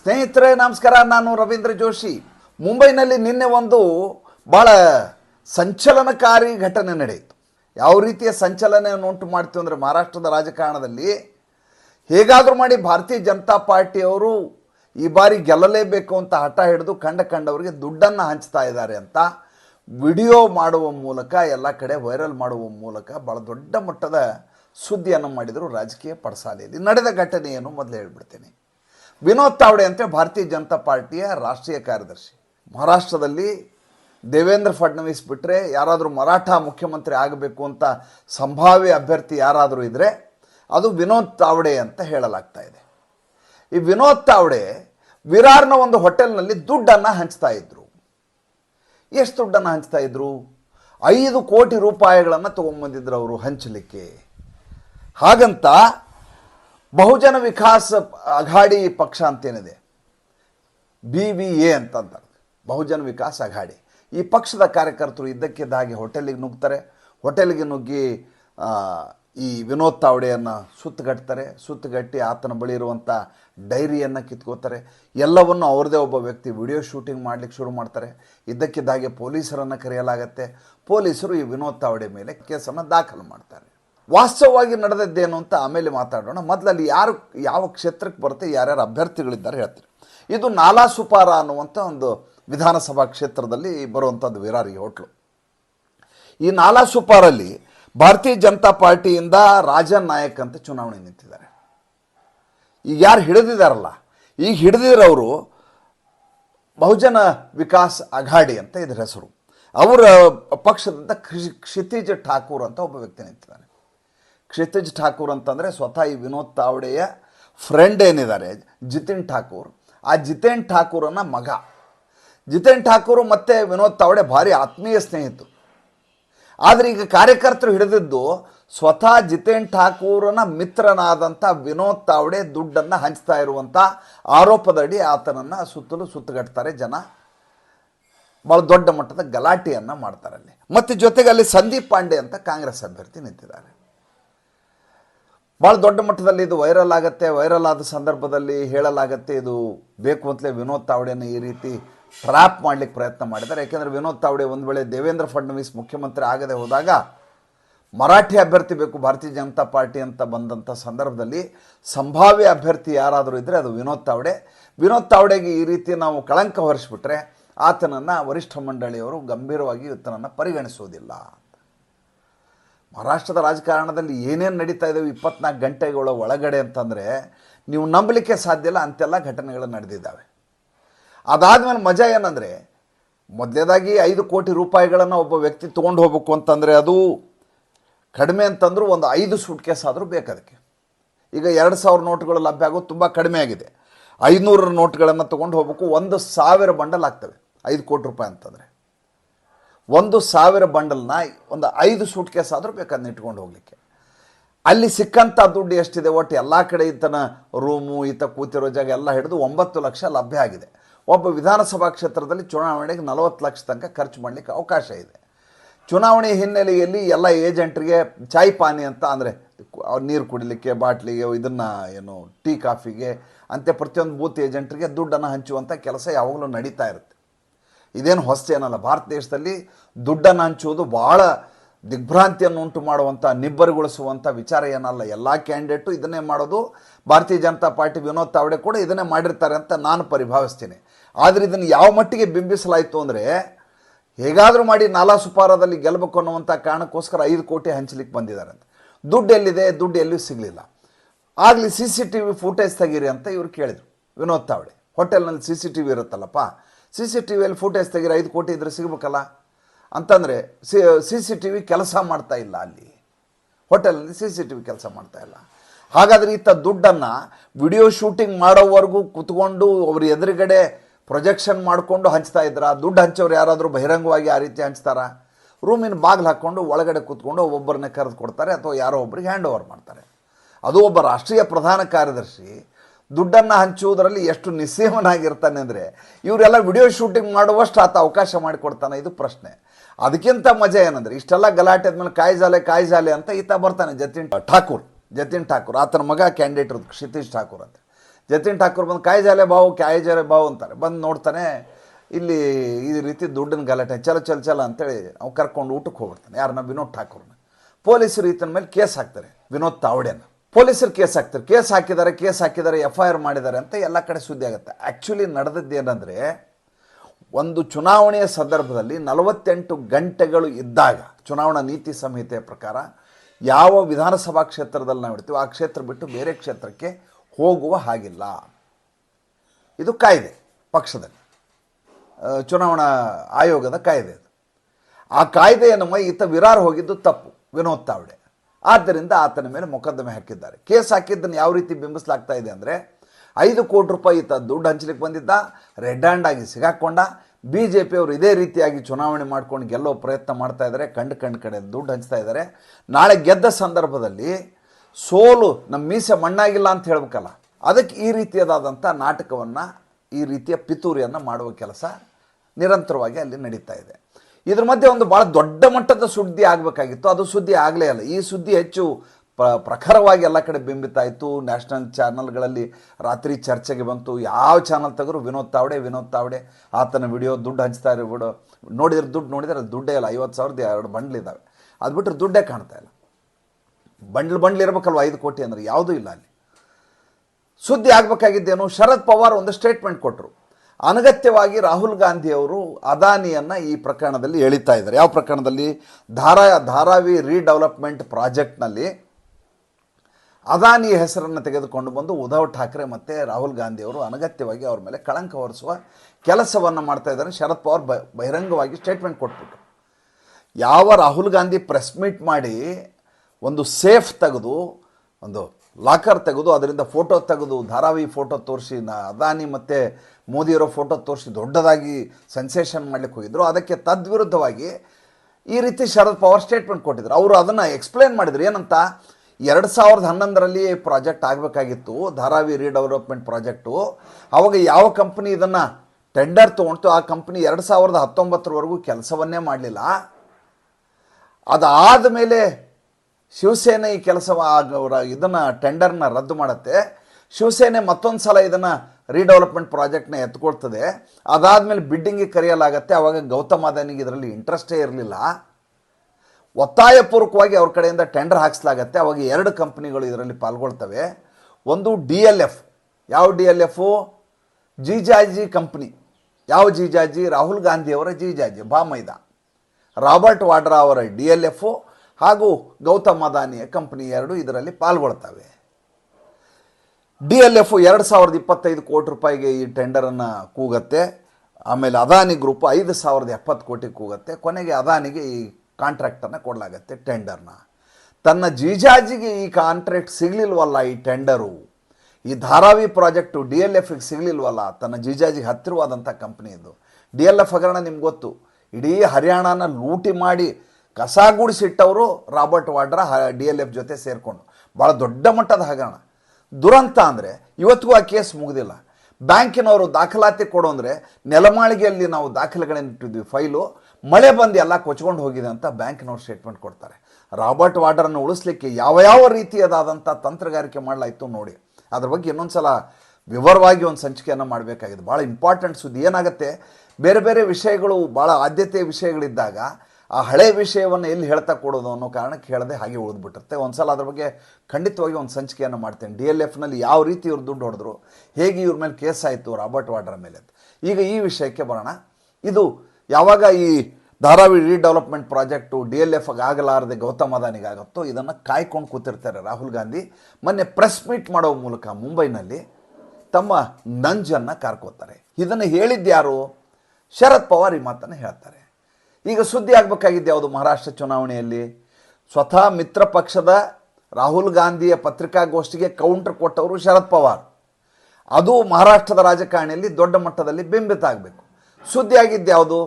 ಸ್ನೇಹಿತರೆ, ನಮಸ್ಕಾರ. ನಾನು ರವೀಂದ್ರ ಜೋಶಿ. ಮುಂಬೈನಲ್ಲಿ ನಿನ್ನೆ ಒಂದು ಭಾಳ ಸಂಚಲನಕಾರಿ ಘಟನೆ ನಡೆಯಿತು. ಯಾವ ರೀತಿಯ ಸಂಚಲನೆಯನ್ನು ಉಂಟು ಮಾಡ್ತೀವಿ ಅಂದರೆ ಮಹಾರಾಷ್ಟ್ರದ ರಾಜಕಾರಣದಲ್ಲಿ? ಹೇಗಾದರೂ ಮಾಡಿ ಭಾರತೀಯ ಜನತಾ ಪಾರ್ಟಿಯವರು ಈ ಬಾರಿ ಗೆಲ್ಲಲೇಬೇಕು ಅಂತ ಹಠ ಹಿಡಿದು ಕಂಡ ಕಂಡವರಿಗೆ ದುಡ್ಡನ್ನು ಹಂಚ್ತಾ ಇದ್ದಾರೆ ಅಂತ ವಿಡಿಯೋ ಮಾಡುವ ಮೂಲಕ, ಎಲ್ಲ ಕಡೆ ವೈರಲ್ ಮಾಡುವ ಮೂಲಕ ಭಾಳ ದೊಡ್ಡ ಮಟ್ಟದ ಸುದ್ದಿಯನ್ನು ಮಾಡಿದರು ರಾಜಕೀಯ ಪಡಸಾಲೆಯಲ್ಲಿ. ನಡೆದ ಘಟನೆಯನ್ನು ಮೊದಲು ಹೇಳ್ಬಿಡ್ತೀನಿ. ವಿನೋದ್ ತಾವಡೆ ಅಂತ ಭಾರತೀಯ ಜನತಾ ಪಾರ್ಟಿಯ ರಾಷ್ಟ್ರೀಯ ಕಾರ್ಯದರ್ಶಿ. ಮಹಾರಾಷ್ಟ್ರದಲ್ಲಿ ದೇವೇಂದ್ರ ಫಡ್ನವೀಸ್ ಬಿಟ್ಟರೆ ಯಾರಾದರೂ ಮರಾಠ ಮುಖ್ಯಮಂತ್ರಿ ಆಗಬೇಕು ಅಂತ ಸಂಭಾವ್ಯ ಅಭ್ಯರ್ಥಿ ಯಾರಾದರೂ ಇದ್ದರೆ ಅದು ವಿನೋದ್ ತಾವಡೆ ಅಂತ ಹೇಳಲಾಗ್ತಾ ಇದೆ. ಈ ವಿನೋದ್ ತಾವಡೆ ವಿರಾರ್ನ ಒಂದು ಹೋಟೆಲ್ನಲ್ಲಿ ದುಡ್ಡನ್ನು ಹಂಚ್ತಾ ಇದ್ರು. ಎಷ್ಟು ದುಡ್ಡನ್ನು ಹಂಚ್ತಾ ಇದ್ರು? ಐದು ಕೋಟಿ ರೂಪಾಯಿಗಳನ್ನು ತೊಗೊಂಬಂದಿದ್ರು ಅವರು ಹಂಚಲಿಕ್ಕೆ. ಹಾಗಂತ ಬಹುಜನ ವಿಕಾಸ ಅಘಾಡಿ ಪಕ್ಷ ಅಂತೇನಿದೆ. ಬಿ ವಿ ಎ ಅಂತಂತಾರೆ. ಬಹುಜನ ವಿಕಾಸ್ ಅಘಾಡಿ. ಈ ಪಕ್ಷದ ಕಾರ್ಯಕರ್ತರು ಇದ್ದಕ್ಕಿದ್ದಾಗಿ ಹೋಟೆಲಿಗೆ ನುಗ್ತಾರೆ. ಹೋಟೆಲ್ಗೆ ನುಗ್ಗಿ ಈ ವಿನೋದ್ ತಾವಡೆಯನ್ನು ಸುತ್ತಗಟ್ತಾರೆ. ಸುತ್ತಗಟ್ಟಿ ಆತನ ಬಳಿ ಇರುವಂಥ ಡೈರಿಯನ್ನು ಕಿತ್ಕೋತಾರೆ. ಎಲ್ಲವನ್ನು ಅವ್ರದ್ದೇ ಒಬ್ಬ ವ್ಯಕ್ತಿ ವಿಡಿಯೋ ಶೂಟಿಂಗ್ ಮಾಡಲಿಕ್ಕೆ ಶುರು ಮಾಡ್ತಾರೆ. ಇದ್ದಕ್ಕಿದ್ದಾಗೆ ಪೊಲೀಸರನ್ನು ಕರೆಯಲಾಗತ್ತೆ. ಪೊಲೀಸರು ಈ ವಿನೋದ್ ತಾವಡೆ ಮೇಲೆ ಕೇಸನ್ನು ದಾಖಲು ಮಾಡ್ತಾರೆ. ವಾಸ್ತವವಾಗಿ ನಡೆದದ್ದೇನು ಅಂತ ಆಮೇಲೆ ಮಾತಾಡೋಣ. ಮೊದಲಲ್ಲಿ ಯಾರು, ಯಾವ ಕ್ಷೇತ್ರಕ್ಕೆ ಬರುತ್ತೆ, ಯಾರ್ಯಾರು ಅಭ್ಯರ್ಥಿಗಳಿದ್ದಾರೆ ಹೇಳ್ತೀರಿ ಇದು ನಾಲಾ ಸುಪಾರ ಅನ್ನುವಂಥ ಒಂದು ವಿಧಾನಸಭಾ ಕ್ಷೇತ್ರದಲ್ಲಿ ಬರುವಂಥದ್ದು ವಿರಾರಿ ಹೋಟ್ಲು. ಈ ನಾಲಾ ಸುಪಾರಲ್ಲಿ ಭಾರತೀಯ ಜನತಾ ಪಾರ್ಟಿಯಿಂದ ರಾಜನ್ ನಾಯಕ್ ಅಂತ ಚುನಾವಣೆ ನಿಂತಿದ್ದಾರೆ. ಈಗ ಯಾರು ಹಿಡಿದಿದ್ದಾರಲ್ಲ, ಈಗ ಹಿಡಿದಿರೋರು ಬಹುಜನ ವಿಕಾಸ್ ಅಘಾಡಿ ಅಂತ ಇದ್ರ ಹೆಸರು. ಅವರ ಪಕ್ಷದಿಂದ ಕೃಷಿ, ಕ್ಷಿತಿಜ್ ಠಾಕೂರ್ ಅಂತ ಒಬ್ಬ ವ್ಯಕ್ತಿ ನಿಂತಿದ್ದಾನೆ. ಕ್ಷಿತಿಜ್ ಠಾಕೂರ್ ಅಂತಂದರೆ ಸ್ವತಃ ಈ ವಿನೋದ್ ತಾವಡೆಯ ಫ್ರೆಂಡ್ ಏನಿದ್ದಾರೆ? ಜಿತಿನ್ ಠಾಕೂರ್. ಆ ಜಿತೇನ್ ಠಾಕೂರನ ಮಗ. ಜಿತೇನ್ ಠಾಕೂರು ಮತ್ತು ವಿನೋದ್ ತಾವಡೆ ಭಾರಿ ಆತ್ಮೀಯ ಸ್ನೇಹಿತರು. ಆದರೆ ಈಗ ಕಾರ್ಯಕರ್ತರು ಹಿಡಿದಿದ್ದು ಸ್ವತಃ ಜಿತೇನ್ ಠಾಕೂರನ ಮಿತ್ರನಾದಂಥ ವಿನೋದ್ ತಾವಡೆ ದುಡ್ಡನ್ನು ಹಂಚ್ತಾ ಇರುವಂಥ ಆರೋಪದಡಿ ಆತನನ್ನು ಸುತ್ತಲೂ ಸುತ್ತಗಟ್ತಾರೆ ಜನ. ಭಾಳ ದೊಡ್ಡ ಮಟ್ಟದ ಗಲಾಟೆಯನ್ನು ಮಾಡ್ತಾರೆ ಅಲ್ಲಿ. ಮತ್ತು ಜೊತೆಗೆ ಅಲ್ಲಿ ಸಂದೀಪ್ ಪಾಂಡೆ ಅಂತ ಕಾಂಗ್ರೆಸ್ ಅಭ್ಯರ್ಥಿ ನಿಂತಿದ್ದಾರೆ. ಭಾಳ ದೊಡ್ಡ ಮಟ್ಟದಲ್ಲಿ ಇದು ವೈರಲ್ ಆಗುತ್ತೆ ವೈರಲ್ ಆದ ಸಂದರ್ಭದಲ್ಲಿ ಹೇಳಲಾಗತ್ತೆ, ಇದು ಬೇಕು ಅಂತಲೇ ವಿನೋದ್ ತಾವಡೆಯನ್ನು ಈ ರೀತಿ ಟ್ರ್ಯಾಪ್ ಮಾಡಲಿಕ್ಕೆ ಪ್ರಯತ್ನ ಮಾಡಿದ್ದಾರೆ. ಯಾಕೆಂದರೆ ವಿನೋದ್ ತಾವಡೆ ಒಂದು ವೇಳೆ ದೇವೇಂದ್ರ ಫಡ್ನವೀಸ್ ಮುಖ್ಯಮಂತ್ರಿ ಆಗದೆ ಹೋದಾಗ ಮರಾಠಿ ಅಭ್ಯರ್ಥಿ ಬೇಕು, ಭಾರತೀಯ ಜನತಾ ಪಾರ್ಟಿ ಅಂತ ಬಂದಂಥ ಸಂದರ್ಭದಲ್ಲಿ ಸಂಭಾವ್ಯ ಅಭ್ಯರ್ಥಿ ಯಾರಾದರೂ ಇದ್ದರೆ ಅದು ವಿನೋದ್ ತಾವಡೆ. ವಿನೋದ್ ತಾವಡೆಗೆ ಈ ರೀತಿ ನಾವು ಕಳಂಕ ಹೊರಿಸ್ಬಿಟ್ರೆ ಆತನನ್ನು ವರಿಷ್ಠ ಮಂಡಳಿಯವರು ಗಂಭೀರವಾಗಿ ಈತನನ್ನು ಪರಿಗಣಿಸುವುದಿಲ್ಲ. ಮಹಾರಾಷ್ಟ್ರದ ರಾಜಕಾರಣದಲ್ಲಿ ಏನೇನು ನಡೀತಾ ಇದ್ದಾವೆ ಇಪ್ಪತ್ನಾಲ್ಕು ಗಂಟೆಗಳ ಒಳಗಡೆ ಅಂತಂದರೆ ನೀವು ನಂಬಲಿಕ್ಕೆ ಸಾಧ್ಯ ಇಲ್ಲ ಅಂತೆಲ್ಲ ಘಟನೆಗಳು ನಡೆದಿದ್ದಾವೆ. ಅದಾದಮೇಲೆ ಮಜಾ ಏನಂದರೆ ಮೊದಲೇದಾಗಿ ಐದು ಕೋಟಿ ರೂಪಾಯಿಗಳನ್ನು ಒಬ್ಬ ವ್ಯಕ್ತಿ ತೊಗೊಂಡು ಹೋಗ್ಬೇಕು ಅಂತಂದರೆ ಅದು ಕಡಿಮೆ ಅಂತಂದರೂ ಒಂದು ಐದು ಸೂಟ್ ಕೇಸ್ ಆದರೂ ಬೇಕದಕ್ಕೆ ಈಗ ಎರಡು ಸಾವಿರ ನೋಟ್ಗಳು ಲಭ್ಯ ಆಗೋದು ತುಂಬ ಕಡಿಮೆ ಆಗಿದೆ. ಐನೂರರ ನೋಟ್ಗಳನ್ನು ತೊಗೊಂಡು ಹೋಗ್ಬೇಕು, ಒಂದು ಸಾವಿರ ಬಂಡಲ್ ಆಗ್ತವೆ, ಐದು ಕೋಟಿ ರೂಪಾಯಿ ಅಂತಂದರೆ. ಒಂದು ಸಾವಿರ ಬಂಡಲ್ನ ಒಂದು ಐದು ಸೂಟ್ ಕೇಸ್ ಆದರೂ ಬೇಕಾದ್ರೆ ಇಟ್ಕೊಂಡು ಹೋಗಲಿಕ್ಕೆ. ಅಲ್ಲಿ ಸಿಕ್ಕಂಥ ದುಡ್ಡು ಎಷ್ಟಿದೆ ಒಟ್ಟು ಎಲ್ಲ ಕಡೆ ಈತನ ರೂಮು, ಈತ ಕೂತಿರೋ ಜಾಗ ಎಲ್ಲ ಹಿಡಿದು ಒಂಬತ್ತು ಲಕ್ಷ ಲಭ್ಯ ಆಗಿದೆ. ಒಬ್ಬ ವಿಧಾನಸಭಾ ಕ್ಷೇತ್ರದಲ್ಲಿ ಚುನಾವಣೆಗೆ ನಲವತ್ತು ಲಕ್ಷ ತನಕ ಖರ್ಚು ಮಾಡಲಿಕ್ಕೆ ಅವಕಾಶ ಇದೆ. ಚುನಾವಣೆ ಹಿನ್ನೆಲೆಯಲ್ಲಿ ಎಲ್ಲ ಏಜೆಂಟ್ರಿಗೆ ಚಾಯ್ ಪಾನಿ ಅಂತ ಅಂದರೆ ನೀರು ಕುಡಿಲಿಕ್ಕೆ, ಬಾಟ್ಲಿಗೆ, ಇದನ್ನು ಏನು ಟೀ ಕಾಫಿಗೆ, ಅಂತೆ ಪ್ರತಿಯೊಂದು ಬೂತ್ ಏಜೆಂಟ್ರಿಗೆ ದುಡ್ಡನ್ನು ಹಂಚುವಂಥ ಕೆಲಸ ಯಾವಾಗಲೂ ನಡೀತಾ ಇರುತ್ತೆ. ಇದೇನು ಹೊಸತೇನಲ್ಲ ಭಾರತ ದೇಶದಲ್ಲಿ ದುಡ್ಡನ್ನು ಹಂಚುವುದು ಭಾಳ ದಿಗ್ಭ್ರಾಂತಿಯನ್ನು ಉಂಟು ಮಾಡುವಂಥ ನಿಬ್ಬರಗೊಳಿಸುವಂಥ ವಿಚಾರ ಏನಲ್ಲ. ಎಲ್ಲ ಕ್ಯಾಂಡಿಡೇಟು ಇದನ್ನೇ ಮಾಡೋದು, ಭಾರತೀಯ ಜನತಾ ಪಾರ್ಟಿ ವಿನೋದ್ ತಾವಡೆ ಕೂಡ ಇದನ್ನೇ ಮಾಡಿರ್ತಾರೆ ಅಂತ ನಾನು ಪರಿಭಾವಿಸ್ತೀನಿ. ಆದರೆ ಇದನ್ನು ಯಾವ ಮಟ್ಟಿಗೆ ಬಿಂಬಿಸಲಾಯಿತು ಅಂದರೆ, ಹೇಗಾದರೂ ಮಾಡಿ ನಾಲಾ ಸುಪಾರದಲ್ಲಿ ಗೆಲ್ಲಬೇಕು ಅನ್ನುವಂಥ ಕಾರಣಕ್ಕೋಸ್ಕರ ಐದು ಕೋಟಿ ಹಂಚಲಿಕ್ಕೆ ಬಂದಿದ್ದಾರೆ ಅಂತ. ದುಡ್ಡು ಎಲ್ಲಿದೆ? ದುಡ್ಡು ಎಲ್ಲೂ ಸಿಗಲಿಲ್ಲ. ಆಗಲಿ C C T V footage ತೆಗೀರಿ ಅಂತ ಇವರು ಕೇಳಿದರು ವಿನೋದ್ ತಾವಡೆ. ಹೋಟೆಲ್ನಲ್ಲಿ ಸಿ ಸಿ ಟಿ ವಿ ಇರುತ್ತಲ್ಲಪ್ಪ ಸಿ ಸಿ ಟಿ ವಿಯಲ್ಲಿ ಫುಟೇಜ್ ತೆಗೀರಿ ಐದು ಕೋಟಿ ಇದ್ರೆ ಸಿಗಬೇಕಲ್ಲ? ಅಂತಂದರೆ ಸಿ ಸಿ ಟಿ ವಿ ಕೆಲಸ ಮಾಡ್ತಾ ಇಲ್ಲ ಅಲ್ಲಿ. ಹೋಟೆಲಲ್ಲಿ ಸಿ ಸಿ ಟಿ ವಿ ಕೆಲಸ ಮಾಡ್ತಾ ಇಲ್ಲ. ಹಾಗಾದರೆ ಈತ ದುಡ್ಡನ್ನು ವಿಡಿಯೋ ಶೂಟಿಂಗ್ ಮಾಡೋವರೆಗೂ ಕುತ್ಕೊಂಡು ಅವ್ರ ಎದುರುಗಡೆ ಪ್ರೊಜೆಕ್ಷನ್ ಮಾಡಿಕೊಂಡು ಹಂಚ್ತಾ ಇದ್ರ. ದುಡ್ಡು ಹಂಚೋರು ಯಾರಾದರೂ ಬಹಿರಂಗವಾಗಿ ಆ ರೀತಿ ಹಂಚ್ತಾರಾ? ರೂಮಿನ ಬಾಗಿಲು ಹಾಕ್ಕೊಂಡು ಒಳಗಡೆ ಕೂತ್ಕೊಂಡು ಒಬ್ಬೊಬ್ಬರನ್ನ ಕರೆದು ಕೊಡ್ತಾರೆ ಅಥವಾ ಯಾರೋ ಒಬ್ಬರಿಗೆ ಹ್ಯಾಂಡ್ ಓವರ್ ಮಾಡ್ತಾರೆ. ಅದು ಒಬ್ಬ ರಾಷ್ಟ್ರೀಯ ಪ್ರಧಾನ ಕಾರ್ಯದರ್ಶಿ ದುಡ್ಡನ್ನು ಹಂಚುವುದರಲ್ಲಿ ಎಷ್ಟು ನಿಸ್ಸೀಮನಾಗಿರ್ತಾನೆ ಅಂದರೆ ಇವರೆಲ್ಲ ವಿಡಿಯೋ ಶೂಟಿಂಗ್ ಮಾಡುವಷ್ಟು ಆತ ಅವಕಾಶ ಮಾಡಿಕೊಡ್ತಾನೆ, ಇದು ಪ್ರಶ್ನೆ. ಅದಕ್ಕಿಂತ ಮಜಾ ಏನಂದ್ರೆ, ಇಷ್ಟೆಲ್ಲ ಗಲಾಟೆ ಆದ್ಮೇಲೆ ಕಾಯ್ಜಾಲೆ ಕಾಯ್ಜಾಲೆ ಕಾಯಿ ಜಾಲೆ ಅಂತ ಈತ ಬರ್ತಾನೆ, ಜತಿನ್ ಠಾಕೂರ್ ಜತಿನ್ ಠಾಕೂರ್, ಆತನ ಮಗ ಕ್ಯಾಂಡಿಡೇಟ್ ಕ್ಷಿತೀಶ್ ಠಾಕೂರ್ ಅಂತ. ಜತಿನ್ ಠಾಕೂರ್ ಬಂದು ಕಾಯ್ಜಾಲೆ ಬಾವು ಕಾಯ್ಜಾಲೆ ಬಾವು ಅಂತಾರೆ. ಬಂದು ನೋಡ್ತಾನೆ, ಇಲ್ಲಿ ಈ ರೀತಿ ದುಡ್ಡಿನ ಗಲಾಟೆ, ಚಲ ಚಲ ಚಲ ಅಂತೇಳಿ ಅವ್ನು ಕರ್ಕೊಂಡು ಊಟಕ್ಕೆ ಹೋಗ್ಬಿಡ್ತಾನೆ. ಯಾರನ್ನ? ವಿನೋದ್ ಠಾಕೂರ್ನ. ಪೊಲೀಸರು ಈತನ ಮೇಲೆ ಕೇಸ್ ಹಾಕ್ತಾರೆ, ವಿನೋದ್ ತಾವಡೆನ ಪೊಲೀಸರು ಕೇಸ್ ಹಾಕ್ತಾರೆ. ಕೇಸ್ ಹಾಕಿದ್ದಾರೆ ಕೇಸ್ ಹಾಕಿದ್ದಾರೆ ಎಫ್ ಐ ಆರ್ ಮಾಡಿದ್ದಾರೆ ಅಂತ ಎಲ್ಲ ಕಡೆ ಸುದ್ದಿ ಆಗುತ್ತೆ. ಆ್ಯಕ್ಚುಲಿ ನಡೆದದ್ದು ಏನಂದರೆ, ಒಂದು ಚುನಾವಣೆಯ ಸಂದರ್ಭದಲ್ಲಿ ನಲವತ್ತೆಂಟು ಗಂಟೆಗಳು ಇದ್ದಾಗ, ಚುನಾವಣಾ ನೀತಿ ಸಂಹಿತೆಯ ಪ್ರಕಾರ ಯಾವ ವಿಧಾನಸಭಾ ಕ್ಷೇತ್ರದಲ್ಲಿ ನಾವು ಇಡ್ತೀವಿ ಆ ಕ್ಷೇತ್ರ ಬಿಟ್ಟು ಬೇರೆ ಕ್ಷೇತ್ರಕ್ಕೆ ಹೋಗುವ ಹಾಗಿಲ್ಲ. ಇದು ಕಾಯ್ದೆ ಪಕ್ಷದಲ್ಲಿ. ಚುನಾವಣಾ ಆಯೋಗದ ಕಾಯ್ದೆ ಅದು. ಆ ಕಾಯ್ದೆಯನ್ನು ಈತ ವಿರಾರ್ ಹೋಗಿದ್ದು ತಪ್ಪು. ವಿನೋದ್ ತಾವ್ಡೆ. ಆದ್ದರಿಂದ ಆತನ ಮೇಲೆ ಮೊಕದ್ದಮೆ ಹಾಕಿದ್ದಾರೆ. ಕೇಸ್ ಹಾಕಿದ್ದನ್ನು ಯಾವ ರೀತಿ ಬಿಂಬಿಸಲಾಗ್ತಾ ಇದೆ ಅಂದರೆ ಐದು ಕೋಟಿ ರೂಪಾಯಿ ಈತ ದುಡ್ಡು ಹಂಚಲಿಕ್ಕೆ ಬಂದಿದ್ದ, ರೆಡ್ ಹ್ಯಾಂಡ್ ಆಗಿ ಸಿಗಾಕೊಂಡ ಬಿ ಜೆ ಪಿಯವರು ಇದೇ ರೀತಿಯಾಗಿ ಚುನಾವಣೆ ಮಾಡ್ಕೊಂಡು ಗೆಲ್ಲೋ ಪ್ರಯತ್ನ ಮಾಡ್ತಾ ಇದ್ದಾರೆ, ಕಂಡು ಕಂಡು ಕಡೆ ದುಡ್ಡು ಹಂಚ್ತಾ ಇದ್ದಾರೆ. ನಾಳೆ ಗೆದ್ದ ಸಂದರ್ಭದಲ್ಲಿ ಸೋಲು ನಮ್ಮ ಮೀಸೆ ಮಣ್ಣಾಗಿಲ್ಲ ಅಂತ ಹೇಳ್ಬೇಕಲ್ಲ, ಅದಕ್ಕೆ ಈ ರೀತಿಯದಾದಂಥ ನಾಟಕವನ್ನು, ಈ ರೀತಿಯ ಪಿತೂರಿಯನ್ನು ಮಾಡುವ ಕೆಲಸ ನಿರಂತರವಾಗಿ ಅಲ್ಲಿ ನಡೀತಾ ಇದೆ. ಇದ್ರ ಮಧ್ಯೆ ಒಂದು ಭಾಳ ದೊಡ್ಡ ಮಟ್ಟದ ಸುದ್ದಿ ಆಗಬೇಕಾಗಿತ್ತು. ಅದು ಸುದ್ದಿ ಆಗಲೇ ಅಲ್ಲ. ಈ ಸುದ್ದಿ ಹೆಚ್ಚು ಪ್ರ, ಪ್ರಖರವಾಗಿ ಎಲ್ಲ ಕಡೆ ಬಿಂಬಿತ ಆಯಿತು ನ್ಯಾಷನಲ್ ಚಾನಲ್ಗಳಲ್ಲಿ ರಾತ್ರಿ ಚರ್ಚೆಗೆ ಬಂತು. ಯಾವ ಚಾನಲ್ ತೆಗೆದ್ರು ವಿನೋದ್ ತಾವಡೆ ವಿನೋದ್ ತಾವಡೆ. ಆತನ ವಿಡಿಯೋ ದುಡ್ಡು ಹಂಚ್ತಾ ಇರೋ ಬಿಡೋ ನೋಡಿದ್ರೆ ದುಡ್ಡು, ನೋಡಿದ್ರೆ ದುಡ್ಡೇ ಇಲ್ಲ. ಐವತ್ತು ಸಾವಿರದ ಎರಡು ಬಂಡ್ಲಿದ್ದಾವೆ ಅದು ಬಿಟ್ಟರೆ ದುಡ್ಡೇ ಕಾಣ್ತಾ ಇಲ್ಲ. ಬಂಡ್ಲು, ಬಂಡ್ಲ್ ಇರಬೇಕಲ್ವ? ಐದು ಕೋಟಿ ಅಂದರೆ ಯಾವುದೂ ಇಲ್ಲ ಅಲ್ಲಿ. ಸುದ್ದಿ ಆಗಬೇಕಾಗಿದ್ದೇನು? ಶರದ್ ಪವಾರ್ ಒಂದು ಸ್ಟೇಟ್ಮೆಂಟ್ ಕೊಟ್ಟರು ಅನಗತ್ಯವಾಗಿ ರಾಹುಲ್ ಗಾಂಧಿಯವರು ಅದಾನಿಯನ್ನು ಈ ಪ್ರಕರಣದಲ್ಲಿ ಎಳಿತಾ ಇದ್ದಾರೆ. ಯಾವ ಪ್ರಕರಣದಲ್ಲಿ? ಧಾರಾ, ಧಾರಾವಿ ರೀಡೆವಲಪ್ಮೆಂಟ್ ಪ್ರಾಜೆಕ್ಟ್ನಲ್ಲಿ ಅದಾನಿ ಹೆಸರನ್ನು ತೆಗೆದುಕೊಂಡು ಬಂದು ಉದ್ಧವ್ ಠಾಕ್ರೆ ಮತ್ತು ರಾಹುಲ್ ಗಾಂಧಿಯವರು ಅನಗತ್ಯವಾಗಿ ಅವ್ರ ಮೇಲೆ ಕಳಂಕ ಹೊರಿಸುವ ಕೆಲಸವನ್ನು ಮಾಡ್ತಾ ಇದ್ದಾರೆ. ಶರದ್ ಪವಾರ್ ಬಹಿರಂಗವಾಗಿ ಸ್ಟೇಟ್ಮೆಂಟ್ ಕೊಟ್ಬಿಟ್ಟು ಯಾವ ರಾಹುಲ್ ಗಾಂಧಿ ಪ್ರೆಸ್ ಮೀಟ್ ಮಾಡಿ ಒಂದು ಸೇಫ್ ತೆಗೆದು ಒಂದು ಲಾಕರ್ ತೆಗೆದು ಅದರಿಂದ ಫೋಟೋ ತೆಗೆದು, ಧಾರಾವಿ ಫೋಟೋ ತೋರಿಸಿ, ನಾ ಅದಾನಿ ಮತ್ತು ಮೋದಿಯವರ ಫೋಟೋ ತೋರಿಸಿ ದೊಡ್ಡದಾಗಿ ಸೆನ್ಸೇಷನ್ ಮಾಡ್ಲಿಕ್ಕೆ ಹೋಗಿದ್ರು. ಅದಕ್ಕೆ ತದ್ವಿರುದ್ಧವಾಗಿ ಈ ರೀತಿ ಶರದ್ ಪವರ್ ಸ್ಟೇಟ್ಮೆಂಟ್ ಕೊಟ್ಟಿದ್ರು. ಅವರು ಅದನ್ನು ಎಕ್ಸ್ಪ್ಲೇನ್ ಮಾಡಿದ್ರು. ಏನಂತ? ಎರಡು ಸಾವಿರದ ಹನ್ನೊಂದರಲ್ಲಿ ಪ್ರಾಜೆಕ್ಟ್ ಆಗಬೇಕಾಗಿತ್ತು, ಧಾರಾವಿ ರೀಡೆವಲಪ್ಮೆಂಟ್ ಪ್ರಾಜೆಕ್ಟು. ಅವಾಗ ಯಾವ ಕಂಪ್ನಿ ಇದನ್ನು ಟೆಂಡರ್ ತೊಗೊಂಡು ಆ ಕಂಪ್ನಿ ಎರಡು ಸಾವಿರದ ಹತ್ತೊಂಬತ್ತರವರೆಗೂ ಕೆಲಸವನ್ನೇ ಮಾಡಲಿಲ್ಲ. ಅದಾದ ಮೇಲೆ ಶಿವಸೇನೆ ಈ ಕೆಲಸ ಇದನ್ನು ಟೆಂಡರ್ನ ರದ್ದು ಮಾಡುತ್ತೆ. ಶಿವಸೇನೆ ಮತ್ತೊಂದು ಸಲ ಇದನ್ನು ರೀಡೆವಲಪ್ಮೆಂಟ್ ಪ್ರಾಜೆಕ್ಟ್ನ ಎತ್ಕೊಳ್ತದೆ. ಅದಾದಮೇಲೆ ಬಿಡ್ಡಿಂಗಿಗೆ ಕರೆಯಲಾಗತ್ತೆ. ಅವಾಗ ಗೌತಮ್ ಅದಾನಿಗೆ ಇದರಲ್ಲಿ ಇಂಟ್ರೆಸ್ಟೇ ಇರಲಿಲ್ಲ. ಒತ್ತಾಯಪೂರ್ವಕವಾಗಿ ಅವ್ರ ಕಡೆಯಿಂದ ಟೆಂಡರ್ ಹಾಕಿಸಲಾಗತ್ತೆ. ಅವಾಗ ಎರಡು ಕಂಪ್ನಿಗಳು ಇದರಲ್ಲಿ ಪಾಲ್ಗೊಳ್ತವೆ. ಒಂದು ಡಿ ಎಲ್ ಎಫ್ ಯಾವ ಡಿ ಎಲ್ ಎಫು ಜೀಜಾಜಿ ಕಂಪ್ನಿ ಯಾವ ಜೀಜಾಜಿ? ರಾಹುಲ್ ಗಾಂಧಿಯವರ ಜೀಜಾಜಿ ಬಾಮೈದ ರಾಬರ್ಟ್ ವಾಡ್ರಾ ಅವರ ಡಿ ಎಲ್ ಎಫು ಹಾಗೂ ಗೌತಮ್ ಅದಾನಿಯ ಕಂಪ್ನಿ ಎರಡು ಇದರಲ್ಲಿ ಪಾಲ್ಗೊಳ್ತವೆ. ಡಿ ಎಲ್ ಎಫ್ ಎರಡು ಸಾವಿರದ ಇಪ್ಪತ್ತೈದು ಕೋಟಿ ರೂಪಾಯಿಗೆ ಈ ಟೆಂಡರನ್ನು ಕೂಗತ್ತೆ. ಆಮೇಲೆ ಅದಾನಿ ಗ್ರೂಪ್ ಐದು ಸಾವಿರದ ಎಪ್ಪತ್ತು ಕೋಟಿ ಕೂಗತ್ತೆ. ಕೊನೆಗೆ ಅದಾನಿಗೆ ಈ ಕಾಂಟ್ರಾಕ್ಟನ್ನು ಕೊಡಲಾಗತ್ತೆ ಟೆಂಡರ್ನ ತನ್ನ ಜೀಜಾಜಿಗೆ ಈ ಕಾಂಟ್ರಾಕ್ಟ್ ಸಿಗಲಿಲ್ವಲ್ಲ ಈ ಟೆಂಡರು ಈ ಧಾರಾವಿ ಪ್ರಾಜೆಕ್ಟು ಡಿ ಎಲ್ ಎಫ್ಗೆ ಸಿಗಲಿಲ್ವಲ್ಲ? ತನ್ನ ಜೀಜಾಜಿಗೆ ಹತ್ತಿರವಾದಂಥ ಕಂಪ್ನಿ ಇದು ಡಿ ಎಲ್ ಎಫ್ ಹಗರಣ ನಿಮ್ಗೆ ಗೊತ್ತು. ಇಡೀ ಹರಿಯಾಣನ ಲೂಟಿ ಮಾಡಿ ಕಸ ಗುಡಿಸಿಟ್ಟವರು Robert Vadra D L F ಜೊತೆ ಸೇರಿಕೊಂಡು. ಭಾಳ ದೊಡ್ಡ ಮಟ್ಟದ ಹಗರಣ ದುರಂತ ಅಂದರೆ ಇವತ್ತಿಗೂ ಆ ಕೇಸ್ ಮುಗಿದಿಲ್ಲ. ಬ್ಯಾಂಕಿನವರು ದಾಖಲಾತಿ ಕೊಡು ಅಂದರೆ ನೆಲಮಾಳಿಗೆಯಲ್ಲಿ ನಾವು ದಾಖಲೆಗಳನ್ನು ಇಟ್ಟಿದ್ವಿ, ಫೈಲು. ಮಳೆ ಬಂದು ಎಲ್ಲ ಕೊಚ್ಕೊಂಡು ಹೋಗಿದೆ ಅಂತ ಬ್ಯಾಂಕಿನವ್ರು ಸ್ಟೇಟ್ಮೆಂಟ್ ಕೊಡ್ತಾರೆ. ರಾಬರ್ಟ್ ವಾಡ್ರನ್ನು ಉಳಿಸ್ಲಿಕ್ಕೆ ಯಾವ ಯಾವ ರೀತಿಯದಾದಂಥ ತಂತ್ರಗಾರಿಕೆ ಮಾಡಲಾಯಿತು ನೋಡಿ. ಅದ್ರ ಬಗ್ಗೆ ಇನ್ನೊಂದು ಸಲ ವಿವರವಾಗಿ ಒಂದು ಸಂಚಿಕೆಯನ್ನು ಮಾಡಬೇಕಾಗಿದೆ. ಭಾಳ ಇಂಪಾರ್ಟೆಂಟ್ ಸುದ್ದಿ. ಏನಾಗುತ್ತೆ? ಬೇರೆ ಬೇರೆ ವಿಷಯಗಳು ಭಾಳ ಆದ್ಯತೆಯ ವಿಷಯಗಳಿದ್ದಾಗ ಆ ಹಳೆ ವಿಷಯವನ್ನು ಎಲ್ಲಿ ಹೇಳ್ತಾ ಕೊಡೋದು ಅನ್ನೋ ಕಾರಣಕ್ಕೆ ಹೇಳದೆ ಹಾಗೆ ಉಳಿದ್ಬಿಟ್ಟಿರುತ್ತೆ. ಒಂದು ಸಲ ಅದ್ರ ಬಗ್ಗೆ ಖಂಡಿತವಾಗಿ ಒಂದು ಸಂಚಿಕೆಯನ್ನು ಮಾಡ್ತೇನೆ. ಡಿ ಎಲ್ ಎಫ್ನಲ್ಲಿ ಯಾವ ರೀತಿ ಇವ್ರು ದುಡ್ಡು ಹೊಡೆದ್ರು, ಹೇಗೆ ಇವ್ರ ಮೇಲೆ ಕೇಸ್ ಆಯಿತು, ರಾಬರ್ಟ್ ವಾಡ್ರ ಮೇಲೆ ಈಗ ಈ ವಿಷಯಕ್ಕೆ ಬರೋಣ. ಇದು ಯಾವಾಗ ಈ Dharavi redevelopment project D L F ಆಗಲಾರದೆ Gautam ಅದಾನಿಗಾಗುತ್ತೋ ಇದನ್ನು ಕಾಯ್ಕೊಂಡು ಕೂತಿರ್ತಾರೆ ರಾಹುಲ್ ಗಾಂಧಿ. ಮೊನ್ನೆ ಪ್ರೆಸ್ ಮೀಟ್ ಮಾಡೋ ಮೂಲಕ ಮುಂಬೈನಲ್ಲಿ ತಮ್ಮ ನಂಜನ್ನು ಕಾರ್ಕೋತಾರೆ ಇದನ್ನು ಹೇಳಿದ್ಯಾರು? ಶರದ್ ಪವಾರ್ ಈ ಮಾತನ್ನು ಹೇಳ್ತಾರೆ. ಈಗ ಸುದ್ದಿ ಆಗಬೇಕಾಗಿದ್ದು ಯಾವುದು ಮಹಾರಾಷ್ಟ್ರ ಚುನಾವಣೆಯಲ್ಲಿ? ಸ್ವತಃ ಮಿತ್ರ ಪಕ್ಷದ ರಾಹುಲ್ ಗಾಂಧಿಯ ಪತ್ರಿಕಾಗೋಷ್ಠಿಗೆ ಕೌಂಟರ್ ಕೊಟ್ಟವರು ಶರದ್ ಪವಾರ್. ಅದು ಮಹಾರಾಷ್ಟ್ರದ ರಾಜಕಾರಣಿಯಲ್ಲಿ ದೊಡ್ಡ ಮಟ್ಟದಲ್ಲಿ ಬಿಂಬಿತ ಆಗಬೇಕು. ಸುದ್ದಿ ಆಗಿದ್ದು ಯಾವುದು?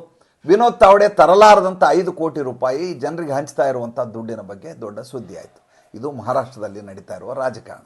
ವಿನೋದ್ ತಾವಡೆ ತರಲಾರದಂಥ ಐದು ಕೋಟಿ ರೂಪಾಯಿ ಜನರಿಗೆ ಹಂಚ್ತಾ ಇರುವಂಥ ದುಡ್ಡಿನ ಬಗ್ಗೆ ದೊಡ್ಡ ಸುದ್ದಿ ಆಯಿತು. ಇದು ಮಹಾರಾಷ್ಟ್ರದಲ್ಲಿ ನಡೀತಾ ಇರುವ ರಾಜಕಾರಣ.